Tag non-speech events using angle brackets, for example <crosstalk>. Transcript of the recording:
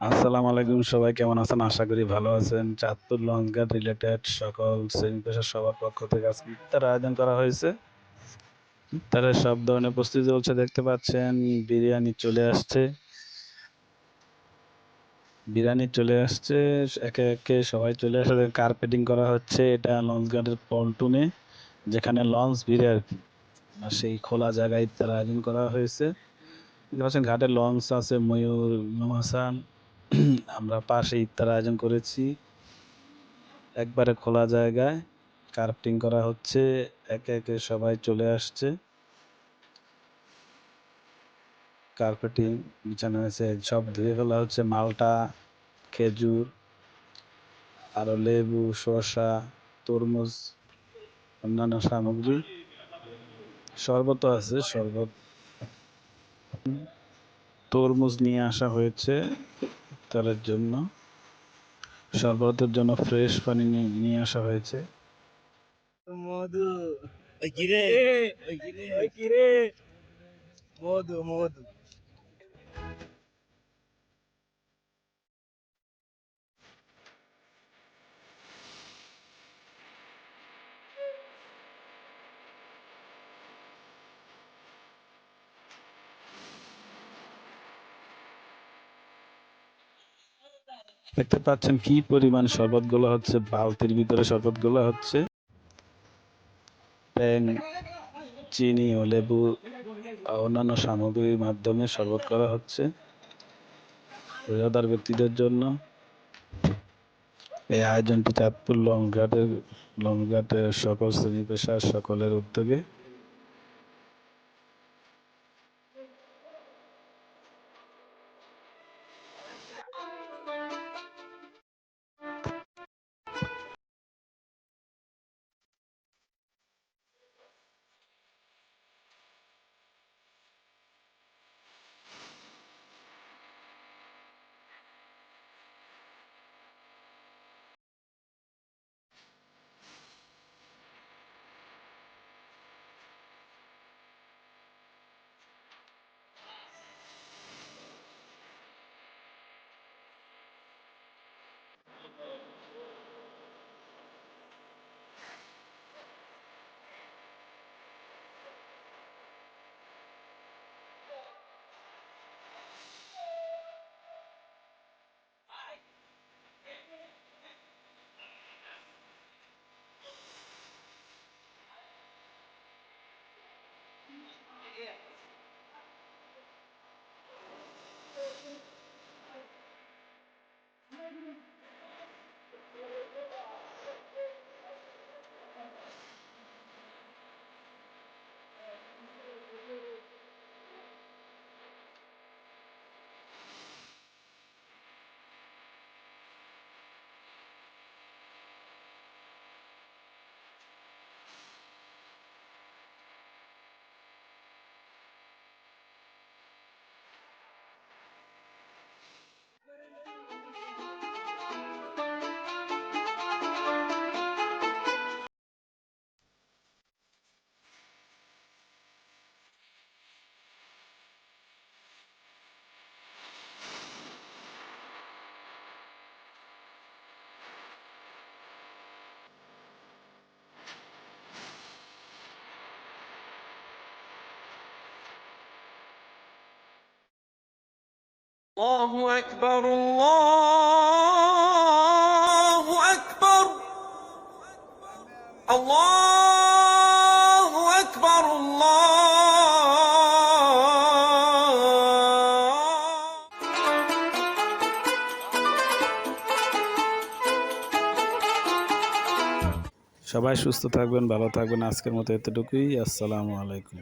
আসসালামু আলাইকুম সবাই, কেমন আছেন? আশা করি ভালো আছেন। চাঁদপুর লঞ্চঘাট রিলেটেড সকল শ্রেণি পেশার সবার পক্ষ থেকে আজকে ইফতার আয়োজন করা হয়েছে। ইফতারের সব ধরনের প্রস্তুতি চলছে, দেখতে পাচ্ছেন, বিরিয়ানি চলে আসছে। বিরিয়ানি চলে আসছে, একে একে সবাই চলে আসে। কার্পেটিং করা হচ্ছে, এটা লঞ্চঘাটের পল্টনে, যেখানে লঞ্চ ভিড়ে আর কি। সেই খোলা জায়গায় ইফতার আয়োজন করা হয়েছে। দেখতে পাচ্ছেন, ঘাটে লঞ্চ আছে, ময়ূর ইমাম হাসান <clears throat> আমরা পাশে ইফতার আয়োজন করেছি। একবারে খোলা জায়গায়। কার্পেটিং করা হচ্ছে। একে একে সবাই চলে আসছে। কার্পেটিং বিছানো হয়েছে। সব ধুয়ে ফেলা হচ্ছে। মালটা, খেজুর, আরও লেবু, শসা, তরমুজ, অন্যান্য সামগ্রী। শরবত আছে, শরবত। তরমুজ নিয়ে আসা হয়েছে। ইফতারের জন্য শরবতের জন্য ফ্রেশ পানি নিয়ে- নিয়ে আসা হয়েছে। মধু ওই কিরে ওই কিরে ওই কিরে মধু মধু। দেখতে পাচ্ছেন কি পরিমাণ শরবতগুলো হচ্ছে, বালতির ভিতরে শরবতগুলো হচ্ছে। প্যান, চিনি ও লেবু, অন্যান্য সামগ্রীর মাধ্যমে শরবত করা হচ্ছে। রোজাদার ব্যক্তিদের জন্য এই আয়োজনটি চাঁদপুর লংঘাটের লংঘাটের সকল শ্রেণি পেশার সকলের উদ্যোগে الله أكبر الله أكبر الله أكبر الله সবাই সুস্থ থাকবেন ভালো থাকবেন আজকের মতো এতটুকুই আসসালামু আলাইকুম